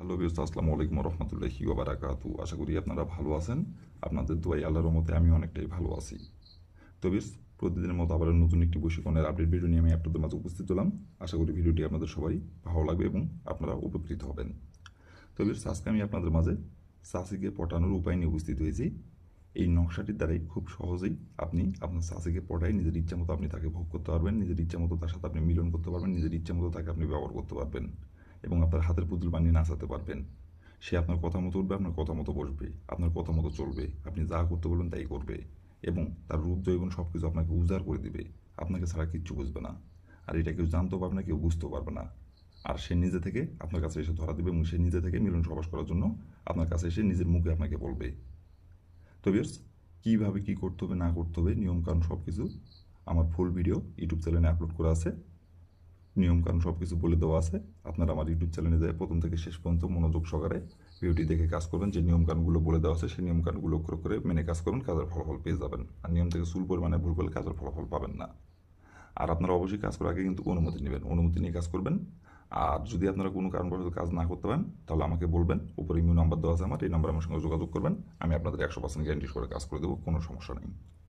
Hello বিয়স্ত আসসালামু আলাইকুম রহমতুল্লাহি ওবারাকাতু আশা করি আপনারা ভালো আছেন। আপনাদের দোয়াই আল্লাহর মতে আমি অনেকটাই ভালো আছি। তো বেশ প্রতিদিনের মতো আবার নতুন একটি বৈশিকণের আপডেট ভিডিও নিয়ে আমি আপনাদের মাঝে উপস্থিত হলাম। আশা করি ভিডিওটি আপনাদের সবাই ভালো লাগবে এবং আপনারা উপকৃত হবেন। তো বেশ আজকে আমি আপনাদের মাঝে চাষিকে পটানোর উপায় নিয়ে উপস্থিত হয়েছি। এই নকশাটির দ্বারাই খুব সহজেই আপনি আপনার চাষিকে পটাই নিজের ইচ্ছা মতো আপনি তাকে ভোগ করতে পারবেন, নিজের ইচ্ছা মতো তার সাথে আপনি মিলন করতে পারবেন, নিজের ইচ্ছা মতো তাকে আপনি ব্যবহার করতে পারবেন। এবং আপনার হাতের পুতুল বানিয়ে নাচাতে পারবেন। সে আপনার কথা মতো উঠবে, আপনার কথা মতো বসবে, আপনার কথা মতো চলবে, আপনি যা করতে বলবেন তাই করবে এবং তার রূপ জৈবন সব কিছু আপনাকে উজাড় করে দিবে। আপনাকে ছাড়া কিচ্ছু বুঝবে না। আর এটা কেউ জানতেও পারবে না, কেউ বুঝতেও পারবে না। আর সে নিজে থেকে আপনার কাছে এসে ধরা দেবে এবং সে নিজে থেকে মিলন সবাস করার জন্য আপনার কাছে এসে নিজের মুখে আপনাকে বলবে। তো বিয়ার্স কীভাবে কী করতে হবে, না করতে হবে নিয়মকানুন সব কিছু আমার ফুল ভিডিও ইউটিউব চ্যানেলে আপলোড করা আছে। নিয়মকানুন সব কিছু বলে দেওয়া আছে। আপনারা আমার ইউটিউব চ্যানেলে যায় প্রথম থেকে শেষ পর্যন্ত মনোযোগ সহকারে ভিডিওটি দেখে কাজ করবেন। যে নিয়মকানুনগুলো বলে দেওয়া আছে, সেই নিয়মকানুনগুলো অক্ষর করে মেনে কাজ করবেন, কাজের ফলাফল পেয়ে যাবেন। আর নিয়ম থেকে চুল পরিমাণে ভুল করলে কাজের ফলাফল পাবেন না। আর আপনারা অবশ্যই কাজ করার আগে কিন্তু অনুমতি নেবেন। অনুমতি নিয়ে কাজ করবেন। আর যদি আপনারা কোনো কারণবশত কাজ না করতে পারেন, তাহলে আমাকে বলবেন। উপরে ইমিউ নাম্বার দেওয়া আছে আমার, এই নাম্বার আমার সঙ্গে যোগাযোগ করবেন। আমি আপনাদের একশো পার্সেন্ট গ্যারান্টি করে কাজ করে দেবো, কোনো সমস্যা নেই।